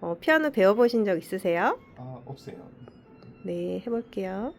어, 피아노 배워보신 적 있으세요? 아 없어요. 네, 해볼게요.